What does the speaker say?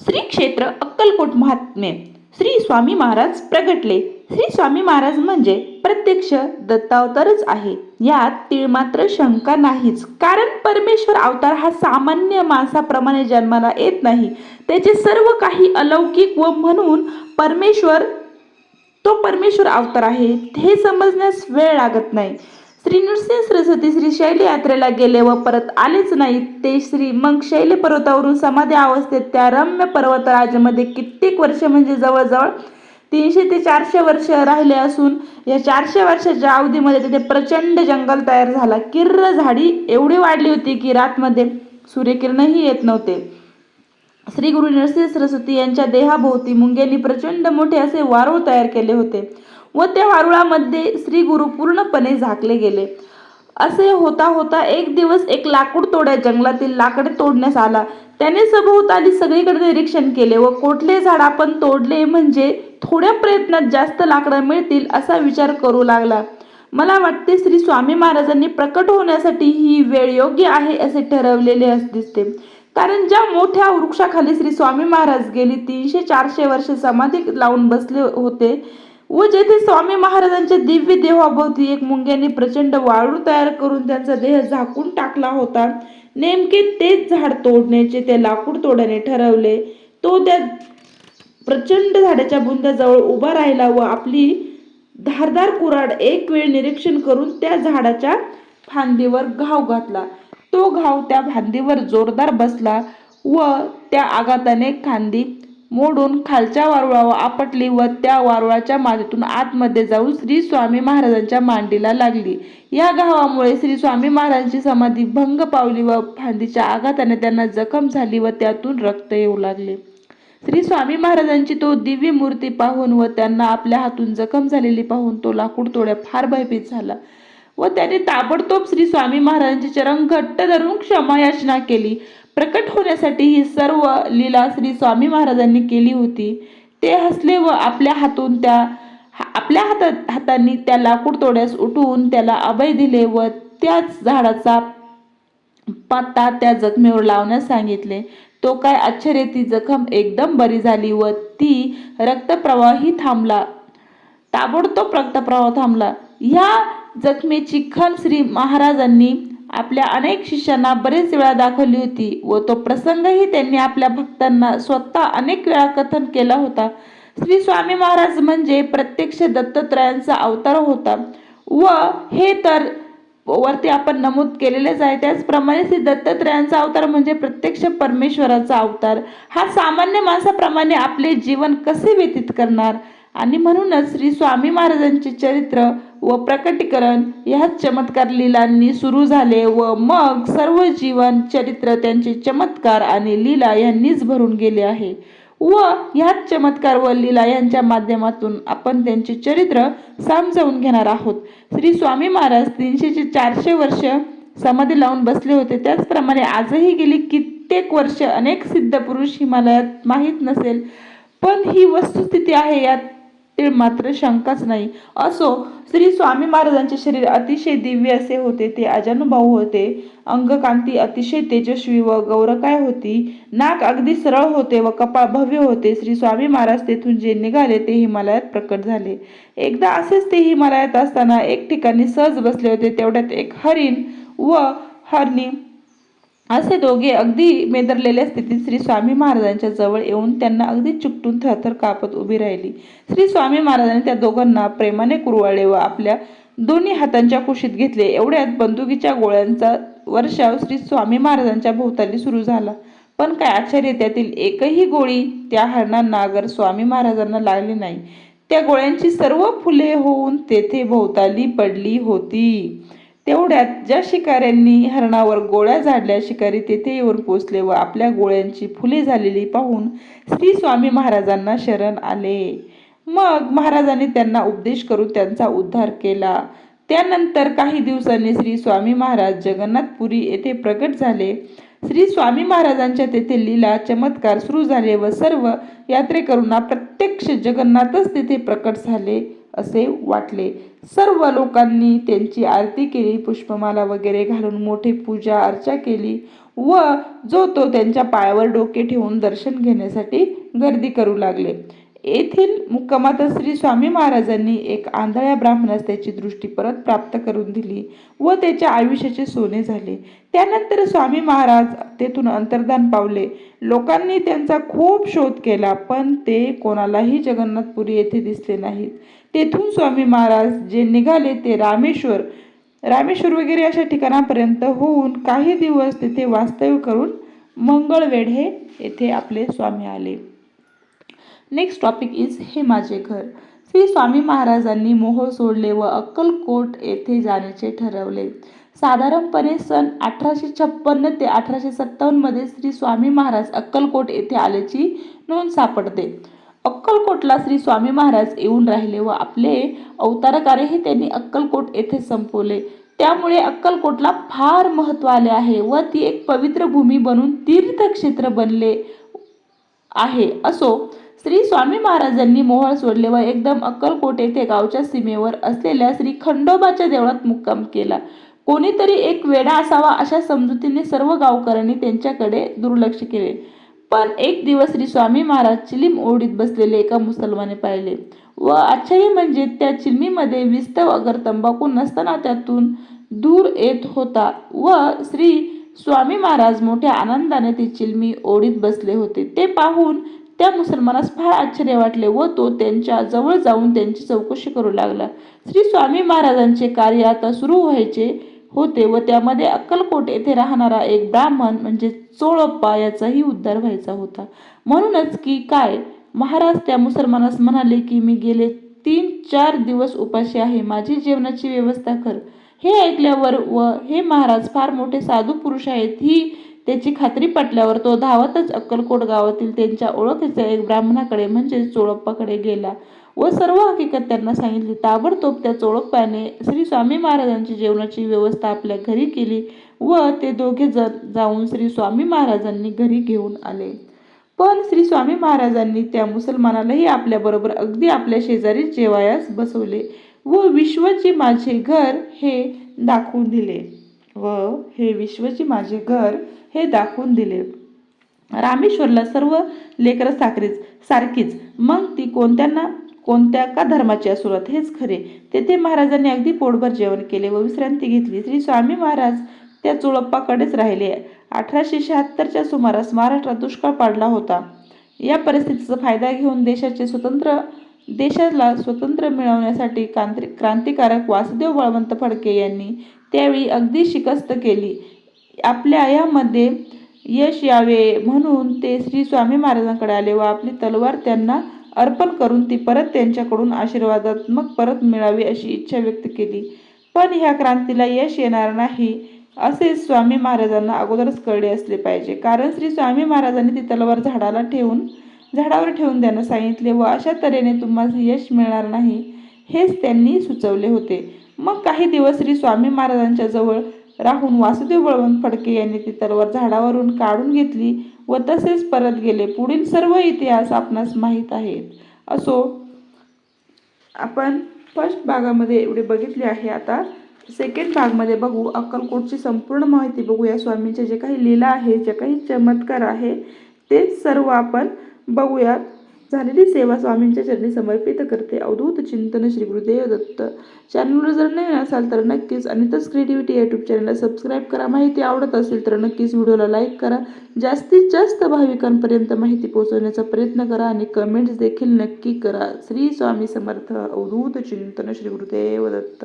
श्री क्षेत्र अक्कलकोट महात्म्य श्री स्वामी महाराज प्रगटले. श्री स्वामी महाराज म्हणजे प्रत्यक्ष दत्तावतारच आहे. यात तीळ मात्र शंका नाहीच. कारण परमेश्वर अवतार हा सामान्य माणसाप्रमाणे जन्माला येत नाही. त्याचे सर्व काही अलौकिक व म्हणून परमेश्वर तो परमेश्वर अवतार आहे. हे समजण्यास वेळ लागत नाही. श्री नृसिंह सरस्वती श्री शैली यात्रेला गेले व परत आलेच नाही ते श्री मग शैली पर्वतावरून समाधी अवस्थेत त्या रम्य पर्वतराजमध्ये कित्येक वर्ष म्हणजे जवळजवळ तीनशे ते चारशे वर्ष राहिले असून या चारशे वर्षाच्या अवधीमध्ये तिथे प्रचंड जंगल तयार झाला. किर्र झाडी एवढी वाढली होती की रातमध्ये सूर्यकिरणही येत नव्हते. श्री गुरु नरसिंह सरस्वती यांच्या देहाभोवती मुंग्यांनी प्रचंड मोठे असे वारूळ तयार केले होते. व त्या वारुळामध्ये श्री गुरु पूर्णपणे झाकले गेले. असे होता होता एक दिवस एक लाकूड तोड्या जंगलातील लाकडे तोडण्यास आला. त्याने सभोवताली सगळीकडे निरीक्षण केले व कोठले झाड आपण तोडले म्हणजे थोड्या प्रयत्नात जास्त लाकडं मिळतील असा विचार करू लागला. मला वाटते श्री स्वामी महाराजांनी प्रकट होण्यासाठी ही वेळ योग्य आहे असे ठरवलेले अस दिसते. कारण ज्या मोठ्या वृक्षाखाली श्री स्वामी महाराज गेली तीनशे चारशे वर्ष समाधी लावून बसले होते व जेथे स्वामी महाराजांच्या दिव्य देहाभोवती एक मुंग्याने प्रचंड वाळू तयार करून त्यांचा देह झाकून टाकला होता. नेमके तेच झाड तोडण्याचे ते लाकूड तोड्याने ठरवले. तो त्या प्रचंड झाडाच्या बुंद्याजवळ उभा राहिला व आपली धारदार कुराड एक वेळ निरीक्षण करून त्या झाडाच्या फांदीवर घाव घातला. तो घाव त्या फांदीवर जोरदार बसला व त्या आघाताने खांदी मोडून खालच्या वारुळावर आपटली व त्या वारुळाच्या मातीतून आतमध्ये जाऊन श्री स्वामी महाराजांच्या मांडीला लागली. या घावामुळे श्री स्वामी महाराजांची समाधी भंग पावली व फांदीच्या आघाताने त्यांना जखम झाली व त्यातून रक्त येऊ लागले. श्री स्वामी महाराजांची तो दिव्य मूर्ती पाहून व त्यांना आपल्या हातून जखम झालेली पाहून तो लाकूड तोड्या फार भयभीत झाला. व त्याने ताबडतोब श्री स्वामी महाराजांचे चरण घट्ट धरून क्षमायाचना केली. प्रकट होण्यासाठी ही सर्व लीला श्री स्वामी महाराजांनी केली होती. ते हसले व आपल्या हातून त्या हा- आपल्या हातात हातांनी त्या लाकूड तोड्यास उठवून त्याला अभय दिले व त्याच झाडाचा पत्ता त्या जखमेवर लावण्यास सांगितले. तो काय आश्चर्य ती जखम एकदम बरी झाली व ती रक्तप्रवाही थांबला. ताबडतोब रक्तप्रवाह थांबला. ह्या जखमेची खल श्री महाराजांनी आपल्या अनेक शिष्यांना बरेच वेळा दाखवली होती व तो प्रसंगही त्यांनी आपल्या भक्तांना स्वतः अनेक वेळा कथन केला होता. श्री स्वामी महाराज म्हणजे प्रत्यक्ष दत्तत्रयांचा अवतार होता. व हे तर वरती आपण नमूद केलेलेच आहे. त्याचप्रमाणे श्री दत्तात्रयांचा अवतार म्हणजे प्रत्यक्ष परमेश्वराचा अवतार. हा सामान्य माणसाप्रमाणे आपले जीवन कसे व्यतीत करणार? आणि म्हणूनच श्री स्वामी महाराजांचे चरित्र व प्रकटीकरण ह्याच चमत्कार लीलांनी सुरू झाले व मग सर्व जीवन चरित्र त्यांचे चमत्कार आणि लीला यांनीच भरून गेले आहे. व ह्याच चमत्कार व लीला यांच्या माध्यमातून आपण त्यांचे चरित्र समजावून घेणार आहोत. श्री स्वामी महाराज तीनशेचे चारशे वर्ष समाधी लावून बसले होते. त्याचप्रमाणे आजही गेली कित्येक वर्ष अनेक सिद्ध पुरुष हिमालयात माहीत नसेल. पण ही वस्तुस्थिती आहे यात तीळ मात्र शंकाच नाही. असो श्री स्वामी महाराजांचे शरीर अतिशय दिव्य असे होते ते अजानुभाऊ होते. अंगकांती अतिशय तेजस्वी व गौरकाय होती. नाक अगदी सरळ होते व कपाळ भव्य होते. श्री स्वामी महाराज तेथून जे निघाले ते हिमालयात प्रकट झाले. एकदा असेच ते हिमालयात असताना एक ठिकाणी सहज बसले होते. तेवढ्यात एक हरिण व हरणी असे दोघे अगदी मेदरलेल्या स्थितीत श्री स्वामी महाराजांच्या जवळ येऊन त्यांना अगदी चुकटून थरथर कापत उभी राहिली. श्री स्वामी महाराजांनी त्या दोघांना प्रेमाने कुरवाळे व आपल्या दोन्ही हातांच्या कुशीत घेतले. एवढ्यात बंदुकीच्या गोळ्यांचा वर्षाव श्री स्वामी महाराजांच्या भोवताली सुरू झाला. पण काय आश्चर्य त्यातील एकही गोळी त्या हरणांना नागर स्वामी महाराजांना लागली नाही. त्या गोळ्यांची सर्व फुले होऊन तेथे भोवताली पडली होती. तेवढ्यात ज्या शिकाऱ्यांनी हरणावर गोळ्या झाडल्या शिकारी तेथे येऊन पोचले व आपल्या गोळ्यांची फुले झालेली पाहून श्री स्वामी महाराजांना शरण आले. मग महाराजांनी त्यांना उपदेश करून त्यांचा उद्धार केला. त्यानंतर काही दिवसांनी श्री स्वामी महाराज जगन्नाथपुरी येथे प्रकट झाले. श्री स्वामी महाराजांच्या तेथे लीला चमत्कार सुरू झाले व सर्व यात्रेकरूंना प्रत्यक्ष जगन्नाथच तेथे प्रकट झाले. असे वाटले. सर्व लोकांनी त्यांची आरती केली पुष्पमाला वगैरे घालून मोठी पूजा अर्चा केली व जो तो त्यांच्या पायावर डोके ठेवून दर्शन घेण्यासाठी गर्दी करू लागले. येथील मुक्कामात श्री स्वामी महाराजांनी एक आंधळ्या ब्राह्मणास त्याची दृष्टी परत प्राप्त करून दिली व त्याच्या आयुष्याचे सोने झाले. त्यानंतर स्वामी महाराज तेथून अंतर्धान पावले. लोकांनी त्यांचा खूप शोध केला पण ते कोणालाही जगन्नाथपुरी येथे दिसले नाहीत. तेथून स्वामी महाराज जे निघाले ते रामेश्वर रामेश्वर वगैरे अशा ठिकाणापर्यंत होऊन काही दिवस तिथे वास्तव्य करून मंगळवेढ हे येथे आपले स्वामी आले. नेक्स्ट टॉपिक इज हे माझे घर. श्री स्वामी महाराजांनी मोहोळ सोडले व अक्कलकोट येथे जाण्याचे ठरवले. साधारणपणे सन अठराशे छप्पन्न ते अठराशे सत्तावन्नमध्ये श्री स्वामी महाराज अक्कलकोट येथे आल्याची नोंद सापडते. अक्कलकोटला श्री स्वामी महाराज येऊन राहिले व आपले अवतारकार्यही त्यांनी अक्कलकोट येथे संपवले. त्यामुळे अक्कलकोटला फार महत्त्व आले आहे व ती एक पवित्र भूमी बनून तीर्थक्षेत्र बनले आहे. असो श्री स्वामी महाराजांनी मोहळ सोडले व एकदम अक्कलकोट येथे गावच्या सीमेवर असलेल्या श्री खंडोबाच्या देवळात मुक्काम केला. कोणीतरी एक वेडा असावा अशा समजुतीने सर्व गावकऱ्यांनी त्यांच्याकडे दुर्लक्ष केले. पण एक दिवस श्री स्वामी महाराज चिलीम ओढीत बसलेले एका मुसलमाने पाहिले. व आश्चर्य म्हणजे त्या चिलमीमध्ये विस्तव अगर तंबाखू नसताना त्यातून दूर येत होता व श्री स्वामी महाराज मोठ्या आनंदाने ती चिलमी ओढीत बसले होते. ते पाहून त्या मुसलमानास फार आश्चर्य वाटले व तो त्यांच्या जवळ जाऊन त्यांची चौकशी करू लागला. श्री स्वामी महाराजांचे कार्य आता सुरू व्हायचे होते व त्यामध्ये अक्कलकोट येथे राहणारा एक ब्राह्मण म्हणजे चोळप्पा याचाही उद्धार व्हायचा होता. म्हणूनच की काय महाराज त्या मुसलमानास म्हणाले की मी गेले तीन चार दिवस उपाशी आहे माझी जेवणाची व्यवस्था कर. हे ऐकल्यावर व हे महाराज फार मोठे साधू पुरुष आहेत ही त्याची खात्री पटल्यावर तो धावतच अक्कलकोट गावातील त्यांच्या ओळखीच्या एक ब्राह्मणाकडे म्हणजे चोळप्पाकडे गेला. व सर्व हकीकत त्यांना सांगितली. ताबडतोब त्या चोळप्पाने श्री स्वामी महाराजांची जेवणाची व्यवस्था आपल्या घरी केली व ते दोघे जण जाऊन श्री स्वामी महाराजांनी घरी घेऊन आले. पण श्री स्वामी महाराजांनी त्या मुसलमानालाही आपल्याबरोबर अगदी आपल्या शेजारीच जेवायास बसवले व विश्वचे माझे घर हे दाखवून दिले. व हे विश्वचे माझे घर हे दाखवून दिले. रामेश्वरला सर्व लेकरं साखरीच सारखीच. मग ती कोणत्यांना कोणत्या का धर्माची असुरत हेच खरे. तेथे महाराजांनी अगदी पोटभर जेवण केले व विश्रांती घेतली. श्री स्वामी महाराज त्या चुळप्पाकडेच राहिले. अठराशे शहात्तरच्या सुमारास महाराष्ट्रात दुष्काळ पाडला होता. या परिस्थितीचा फायदा घेऊन देशाचे स्वतंत्र देशाला स्वतंत्र मिळवण्यासाठी क्रांती क्रांतिकारक वासुदेव बळवंत फडके यांनी त्यावेळी अगदी शिकस्त केली. आपल्या यामध्ये यश यावे म्हणून ते श्री स्वामी महाराजांकडे आले व आपली तलवार त्यांना अर्पण करून ती परत त्यांच्याकडून आशीर्वादात्मक परत मिळावी अशी इच्छा व्यक्त केली. पण ह्या क्रांतीला यश येणार नाही असे स्वामी महाराजांना अगोदरच कळले असले पाहिजे. कारण श्री स्वामी महाराजांनी ती तलवार झाडाला ठेवून झाडावर ठेवून त्यांना सांगितले व अशा तऱ्हेने तुम्हाला यश मिळणार नाही. हेच त्यांनी सुचवले होते. मग काही दिवस श्री स्वामी महाराजांच्या जवळ राहून वासुदेव बळवंत फडके यांनी ती तलवार झाडावरून काढून घेतली. व तसेच परत गेले. पुढील सर्व इतिहास आपणास माहीत आहेत. असो आपण फर्स्ट भागामध्ये एवढे बघितले आहे. आता सेकंड भागमध्ये बघू. अक्कलकोटची संपूर्ण माहिती बघू या स्वामींचे जे काही लीला आहे जे काही चमत्कार आहे ते सर्व आपण बघूयात. झालेली सेवा स्वामींच्या चरणी समर्पित करते. अवधूत चिंतन श्री गुरुदेव दत्त. चॅनलवर जर नाही असाल तर नक्कीच अनितच क्रिएटिव्हिटी यूट्यूब चॅनलला सबस्क्राईब करा. माहिती आवडत असेल तर नक्कीच व्हिडिओला लाईक करा. जास्तीत जास्त भाविकांपर्यंत माहिती पोहोचवण्याचा प्रयत्न करा आणि कमेंट्स देखील नक्की करा. श्री स्वामी समर्थ. अवधूत चिंतन श्री गुरुदेव दत्त.